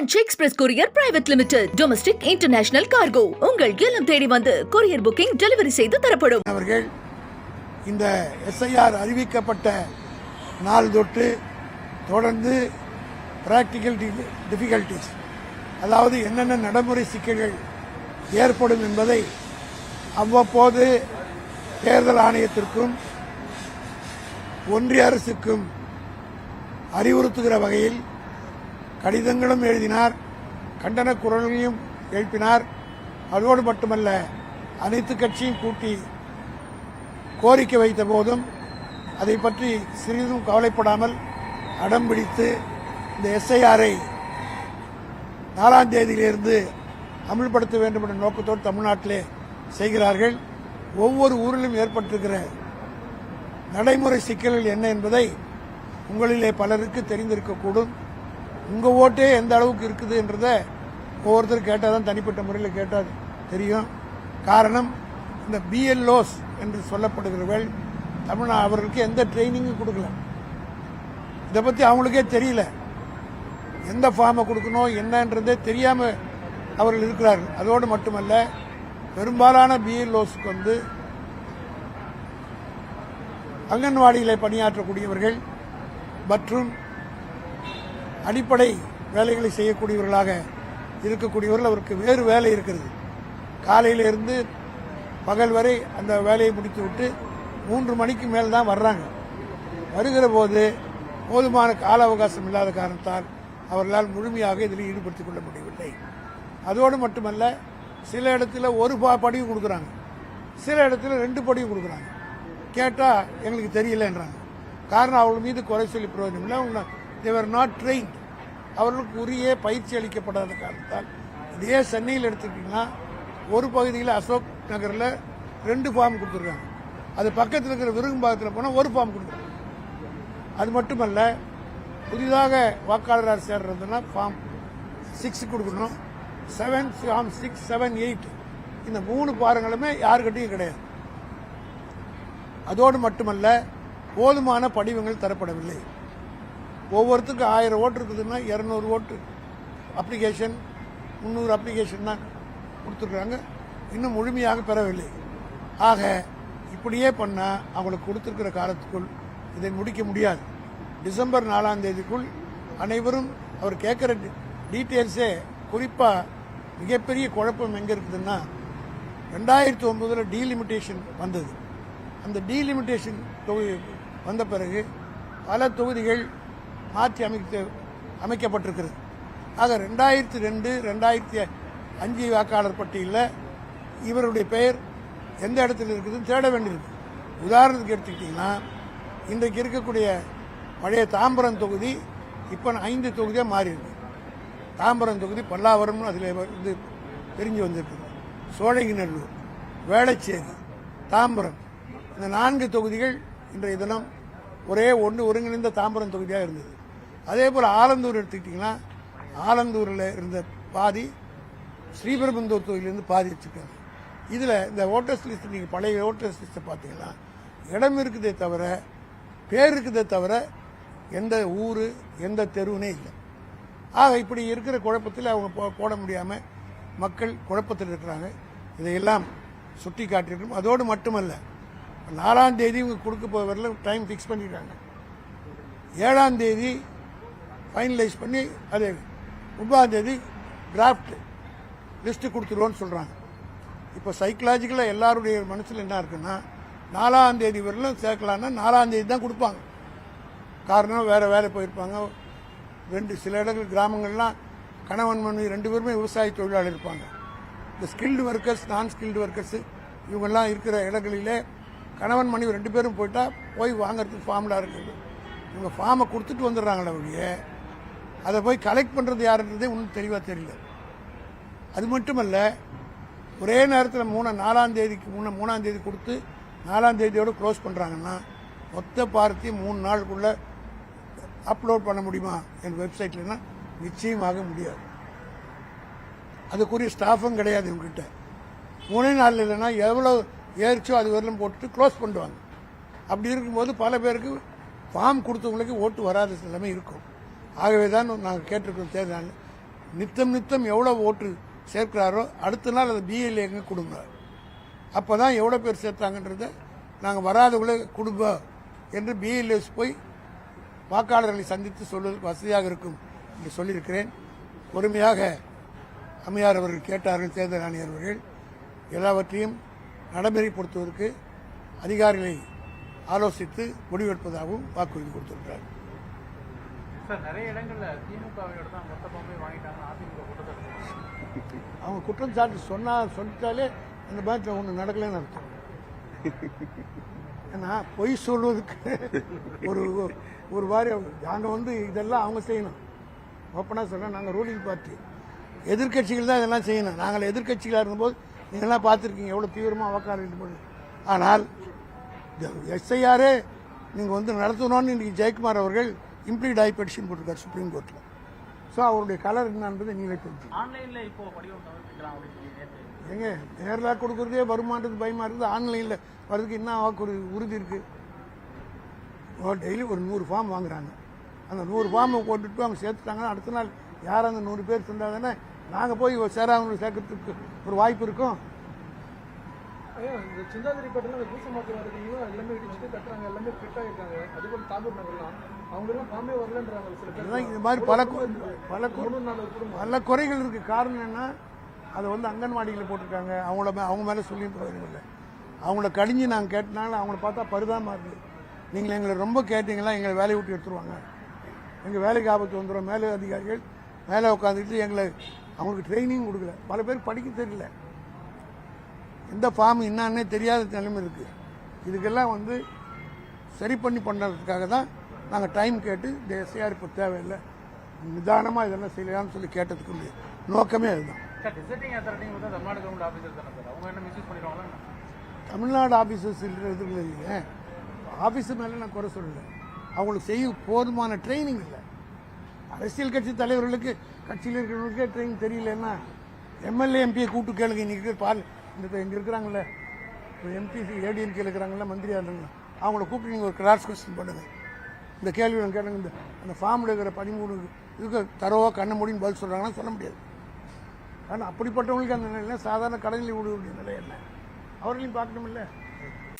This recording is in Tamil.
Franch express courier private limited domestic international cargo உங்கள் இல்லம் தேடி வந்து கொரியர் புக்கிங் டெலிவரி செய்து தரப்படும். அவர்கள் இந்த எஸ்ஐஆர் அறிவிக்கப்பட்ட நாள் தொட்டு தொடர்ந்து பிராக்டிக்கல் டிஃபிகல்டிஸ் அதாவது என்னென்ன நடைமுறை சிக்கல்கள் ஏற்படும் என்பதை அவ்வப்போது தேர்தல் ஆணையத்திற்கும் ஒன்றிய அரசுக்கும் அறிவுறுத்துகிற வகையில் கடிதங்களும் எழுதினார் கண்டன குரல்களையும் எழுப்பினார். அதோடு மட்டுமல்ல அனைத்து கட்சியும் கூட்டி கோரிக்கை வைத்த போதும் அதை பற்றி சிறிதும் கவலைப்படாமல் அடம் பிடித்து இந்த எஸ்ஐஆரை நாலாம் தேதியிலிருந்து அமல்படுத்த வேண்டும் என்ற நோக்கத்தோடு தமிழ்நாட்டிலே செய்கிறார்கள். ஒவ்வொரு ஊரிலும் ஏற்பட்டிருக்கிற நடைமுறை சிக்கல்கள் என்ன என்பதை உங்களிலே பலருக்கு தெரிந்திருக்கக்கூடும். உங்கள் ஓட்டே எந்த அளவுக்கு இருக்குது என்றதை ஒவ்வொருத்தர் கேட்டால் தான் தனிப்பட்ட முறையில் கேட்டால் தெரியும். காரணம் இந்த பிஎல்ஓஸ் என்று சொல்லப்படுகிறவர்கள் தமிழ்நா அவர்களுக்கு எந்த ட்ரைனிங்கும் கொடுக்கல. இதை பற்றி அவங்களுக்கே தெரியல. எந்த ஃபார்மை கொடுக்கணும் என்னன்றதே தெரியாமல் அவர்கள் இருக்கிறார்கள். அதோடு மட்டுமல்ல பெரும்பாலான பிஎல்ஓஸ்க்கு வந்து அங்கன்வாடியில் பணியாற்றக்கூடியவர்கள் மற்றும் அடிப்படை வேலைகளை செய்யக்கூடியவர்களாக இருக்கக்கூடியவர்கள் அவருக்கு வேறு வேலை இருக்கிறது. காலையிலிருந்து பகல் வரை அந்த வேலையை முடித்து விட்டு மூன்று மணிக்கு மேல் தான் வர்றாங்க. வருகிற போது போதுமான கால அவகாசம் இல்லாத காரணத்தால் அவர்களால் முழுமையாக இதில் ஈடுபடுத்திக் கொள்ள முடியவில்லை. அதோடு மட்டுமல்ல சில இடத்துல ஒரு படியும் கொடுக்குறாங்க. சில இடத்துல ரெண்டு படியும் கொடுக்குறாங்க. கேட்டால் எங்களுக்கு தெரியலன்றாங்க. காரணம் அவள் மீது குறை சொல்லி பிரயோஜனம் இல்லை. அவங்க தேவர் நாட் ட்ரெயின் அவர்களுக்கு உரிய பயிற்சி அளிக்கப்படாத காரணத்தால் இதே சென்னையில் எடுத்துக்கிட்டிங்கன்னா ஒரு பகுதியில் அசோக் நகரில் ரெண்டு ஃபார்ம் கொடுத்துருக்காங்க. அது பக்கத்தில் இருக்கிற விருகம்பாக்கத்தில் போனால் ஒரு ஃபார்ம் கொடுத்துருக்காங்க. அது மட்டுமல்ல புதிதாக வாக்காளராக சேர்றதுன்னா ஃபார்ம் சிக்ஸ் கொடுக்கணும். Seven form six seven eight இந்த மூணு பாரங்களுமே யாருக்கிட்டையும் கிடையாது. அதோடு மட்டுமல்ல போதுமான படிவங்கள் தரப்படவில்லை. ஒவ்வொருத்துக்கும் ஆயிரம் ஓட்டு இருக்குதுன்னா இரநூறு ஓட்டு. அப்ளிகேஷன் முந்நூறு அப்ளிகேஷன் தான் கொடுத்துருக்குறாங்க இன்னும் முழுமையாக பெறவில்லை. ஆக இப்படியே பண்ணால் அவங்களுக்கு கொடுத்துருக்கிற காலத்துக்குள் இதை முடிக்க முடியாது. டிசம்பர் நாலாம் தேதிக்குள் அனைவரும் அவர் கேட்குற டீட்டெயில்ஸே குறிப்பாக மிகப்பெரிய குழப்பம் எங்கே இருக்குதுன்னா ரெண்டாயிரத்தி ஒம்பதில் டீலிமிட்டேஷன் வந்தது. அந்த டீலிமிட்டேஷன் தொகுதி வந்த பிறகு பல தொகுதிகள் மாற்றி அமைக்க அமைக்கப்பட்டிருக்கிறது. ஆக ரெண்டாயிரத்தி ரெண்டு ரெண்டாயிரத்தி அஞ்சு வாக்காளர் பட்டியலில் இவருடைய பெயர் எந்த இடத்துல இருக்குதுன்னு தேட வேண்டியிருக்கு. உதாரணத்துக்கு எடுத்துக்கிட்டிங்கன்னா இன்றைக்கு இருக்கக்கூடிய பழைய தாம்பரம் தொகுதி இப்போ ஐந்து தொகுதியாக மாறியிருக்கு. தாம்பரம் தொகுதி பல்லாவரம்னு அதில் வந்து தெரிஞ்சு வந்திருக்குது. சோழகிநல்லூர் வேளச்சேரி தாம்பரம் இந்த நான்கு தொகுதிகள் இன்றைய தினம் ஒரே ஒன்று ஒருங்கிணைந்த தாம்பரம் தொகுதியாக இருந்தது. அதே போல் ஆலந்தூர் எடுத்துக்கிட்டிங்கன்னா ஆலந்தூரில் இருந்த பாதி ஸ்ரீபெரும்புந்தூர் தொகுதியிலேருந்து பாதி வச்சுருக்காங்க. இதில் இந்த ஓட்டர்ஸ் லிஸ்ட் நீங்கள் பழைய ஓட்டர்ஸ் லிஸ்ட்டை பார்த்தீங்கன்னா இடம் இருக்குதே தவிர பேர் இருக்குதே தவிர எந்த ஊர் எந்த தெருவுனே இல்லை. ஆக இப்படி இருக்கிற குழப்பத்தில் அவங்க போ- போட முடியாமல் மக்கள் குழப்பத்தில் இருக்கிறாங்க. இதையெல்லாம் சுட்டி காட்டியிருக்கணும். அதோடு மட்டுமல்ல நாலாம் தேதி இவங்க கொடுக்க போவரில் டைம் ஃபிக்ஸ் பண்ணிடுறாங்க. ஏழாம் தேதி ஃபைனலைஸ் பண்ணி அது ஒன்பதாந்தேதி டிராஃப்ட் லிஸ்ட்டு கொடுத்துருவோன்னு சொல்கிறாங்க இப்போ சைக்கலாஜிக்கலாக எல்லாருடைய மனசில் என்ன இருக்குன்னா நாலாந்தேதி வரலும் சேர்க்கலான்னா நாலாந்தேதி தான் கொடுப்பாங்க. காரணம் வேறு வேறு போயிருப்பாங்க. ரெண்டு சில இடங்கள் கிராமங்கள்லாம் கணவன் மனைவி ரெண்டு பேருமே விவசாய தொழிலாளர் இருப்பாங்க. இந்த skilled workers non skilled workers இவங்கெல்லாம் இருக்கிற இடங்களிலே கணவன் மனைவி ரெண்டு பேரும் போயிட்டால் போய் வாங்குறதுக்கு ஃபார்ம்லாம் இருக்குது. இவங்க ஃபார்மை கொடுத்துட்டு வந்துடுறாங்களே ஒழிய அதை போய் கலெக்ட் பண்ணுறது யாருன்றதே ஒன்றும் தெளிவாக தெரியல. அது மட்டுமல்ல ஒரே நேரத்தில் மூணு நாலாம் தேதிக்கு முன்ன மூணாம் தேதி கொடுத்து நாலாம் தேதியோடு க்ளோஸ் பண்ணுறாங்கன்னா மொத்த பார்த்தி மூணு நாளுக்குள்ளே அப்லோட் பண்ண முடியுமா? என் வெப்சைட்லனா நிச்சயமாக முடியாது. அதுக்குரிய ஸ்டாஃபும் கிடையாது இவங்ககிட்ட. மூணே நாள் இல்லைன்னா எவ்வளோ ஏறிச்சோ அது வரலும் போட்டுட்டு க்ளோஸ் பண்ணுவாங்க அப்படி இருக்கும்போது பல பேருக்கு ஃபார்ம் கொடுத்தவங்களுக்கு ஓட்டு வராத நிலைமை இருக்கும். ஆகவே தான் நாங்கள் கேட்டிருக்கோம் தேர்தல் நித்தம் நித்தம் எவ்வளோ ஓட்டு சேர்க்கிறாரோ அடுத்த நாள் அதை பிஎல்ஏங்க கொடுங்க. அப்போ தான் எவ்வளோ பேர் சேர்த்தாங்கன்றத நாங்கள் வராதவங்களே கொடுங்க என்று பிஎல்ஏஸ் போய் வாக்காளர்களை சந்தித்து சொல்வதற்கு வசதியாக இருக்கும் என்று சொல்லியிருக்கிறேன். பொறுமையாக அம்மையார் அவர்கள் கேட்டார்கள் தேர்தல் ஆணையர் அவர்கள். எல்லாவற்றையும் நடைமுறைப்படுத்துவதற்கு அதிகாரிகளை ஆலோசித்து முடிவெடுப்பதாகவும் வாக்குறுதி கொடுத்திருக்கிறார். சார் நிறைய இடங்கள்ல தான் மொத்த வாங்கிட்டாங்க அதிமுக அவங்க குற்றம் சாட்டு சொன்னா சொல்லிட்டாலே அந்த பேங்க்ல ஒன்று நடக்கலைன்னு அர்த்தம். ஏன்னா பொய் சொல்வதுக்கு ஒரு ஒரு வாரி நாங்கள் வந்து இதெல்லாம் அவங்க செய்யணும். ஓப்பனாக சொன்னால் நாங்கள் ரூலிங் பார்ட்டி. எதிர்க்கட்சிகள் தான் இதெல்லாம் செய்யணும். நாங்கள் எதிர்க்கட்சிகளாக இருந்தபோது நீங்களாம் பார்த்துருக்கீங்க. எவ்வளோ தீவிரமாக வாக்காளர் போது ஆனால் எஸ்ஐஆரே நீங்கள் வந்து நடத்தணும்னு இன்றைக்கி ஜெயக்குமார் அவர்கள் இம்ப்ளீட் ஆகி பெட்டிஷன் போட்டிருக்காரு சுப்ரீம் கோர்ட்டில் ஸோ அவருடைய கலர் என்னன்றது நீங்களே தெரிஞ்சு ஆன்லைன்ல இப்போ ஏங்க நேரில் கொடுக்குறதே வருமானது பயமா இருக்குது. ஆன்லைனில் வர்றதுக்கு என்ன வாக்குறுதி உறுதி இருக்கு? டெய்லி ஒரு நூறு ஃபார்ம் வாங்குறாங்க. அந்த நூறு ஃபார்மை போட்டுட்டு அவங்க சேர்த்துட்டாங்கன்னா அடுத்த நாள் யார் அந்த நூறு பேர் சேர்ந்தா தானே நாங்கள் போய் சேராங்க சேர்க்கறதுக்கு ஒரு வாய்ப்பு இருக்கும். இந்த சிந்தாதிரிப்பட்டில் இந்த பூசமாக்கு வரதுக்கு எல்லாமே இடிச்சுட்டு கட்டுறாங்க எல்லாமே ஃபிட் ஆகிருக்காங்க அதுபோல் தாம்பூர் நகர்லாம். அவங்க எல்லாம் பாம்பே வரலன்றாங்க சில இந்த மாதிரி பல பல பல குறைகள் இருக்கு. காரணம் என்ன? அதை வந்து அங்கன்வாடியில் போட்டிருக்காங்க. அவங்கள அவங்க மேலே சொல்லி பிரயோஜனம் இல்லை. அவங்கள கடிஞ்சு நாங்கள் கேட்டனால அவங்கள பார்த்தா பரிதாபமாக இருக்குது நீங்கள் எங்களை ரொம்ப கேட்டீங்களா? எங்களை வேலையை விட்டு எடுத்துருவாங்க. எங்கள் வேலைக்கு ஆபத்து வந்துடும் மேலே அதிகாரிகள் மேலே உட்காந்துக்கிட்டு எங்களை அவங்களுக்கு ட்ரைனிங் கொடுக்கல. பல பேர் படிக்க தெரியல. எந்த ஃபார்ம் என்னன்னே தெரியாத நிலைமை இருக்குது இதுக்கெல்லாம் வந்து சரி பண்ணி பண்ணுறதுக்காக தான் நாங்கள் டைம் கேட்டு இந்த எஸ்ஐஆர் இப்போ தேவையில்லை. நிதானமாக இதெல்லாம் செய்யலாம்னு சொல்லி கேட்டதுக்கு நோக்கமே அதுதான். தமிழ்நாடு ஆஃபீஸர்ஸ் இருக்கிறதுக்கு இல்லைங்க ஆஃபீஸர் மேலே நான் குறை சொல்லலை. அவங்களுக்கு செய்ய போதுமான ட்ரைனிங் இல்லை. அரசியல் கட்சி தலைவர்களுக்கு கட்சியில் இருக்கிறவங்களுக்கே ட்ரைனிங் தெரியலன்னா எம்எல்ஏ எம்பியை கூட்டு கேளுங்க. இன்னைக்கு பால் இந்த இங்கே இருக்கிறாங்கல்ல எம்பிசி ஏடிஎம்கே இருக்கிறாங்கள மந்திரியா இருந்தாங்க அவங்கள கூப்பிட்டு நீங்கள் ஒரு கிளாஸ் கொஸ்டின் பண்ணுங்கள் இந்த கேள்வி கேளுங்க இந்த அந்த ஃபார்மில் இருக்கிற பதிமூணு இதுக்கு தரவோ கண்ண முடின்னு பதில் சொல்கிறாங்கன்னா சொல்ல முடியாது. ஆனால் அப்படிப்பட்டவங்களுக்கு அந்த நிலை சாதாரண கடனில் விட வேண்டிய நிலை என்ன? அவர்களையும் பார்க்கணும் இல்லை